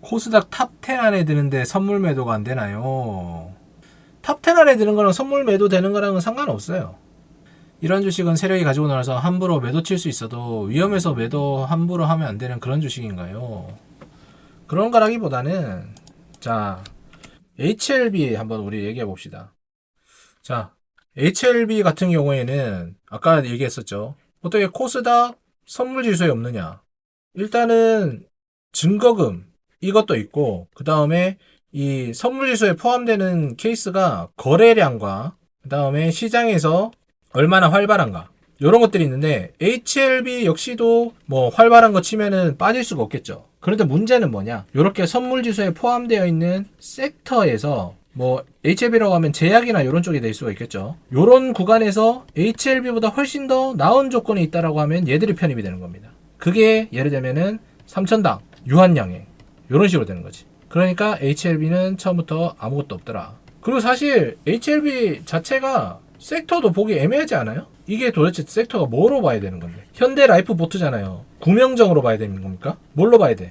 코스닥 탑10 안에 드는데 선물 매도가 안 되나요? 탑10 안에 드는 거랑 선물 매도 되는 거랑은 상관없어요. 이런 주식은 세력이 가지고 나와서 함부로 매도 칠 수 있어도 위험해서 매도 함부로 하면 안 되는 그런 주식인가요? 그런 거라기보다는 자 HLB 한번 우리 얘기해 봅시다. 자 HLB 같은 경우에는 아까 얘기했었죠. 어떻게 코스닥 선물 지수에 없느냐? 일단은 증거금 이것도 있고 그 다음에 이 선물 지수에 포함되는 케이스가 거래량과 그 다음에 시장에서 얼마나 활발한가 이런 것들이 있는데 HLB 역시도 뭐 활발한 거 치면은 빠질 수가 없겠죠. 그런데 문제는 뭐냐? 이렇게 선물 지수에 포함되어 있는 섹터에서 뭐 HLB라고 하면 제약이나 이런 쪽이 될 수가 있겠죠. 이런 구간에서 HLB보다 훨씬 더 나은 조건이 있다라고 하면 얘들이 편입이 되는 겁니다. 그게 예를 들면은 삼천당, 유한양행 이런 식으로 되는 거지. 그러니까 HLB는 처음부터 아무것도 없더라. 그리고 사실 HLB 자체가 섹터도 보기 애매하지 않아요? 이게 도대체 섹터가 뭐로 봐야 되는 건데? 현대 라이프 보트잖아요. 구명정으로 봐야 되는 겁니까? 뭘로 봐야 돼?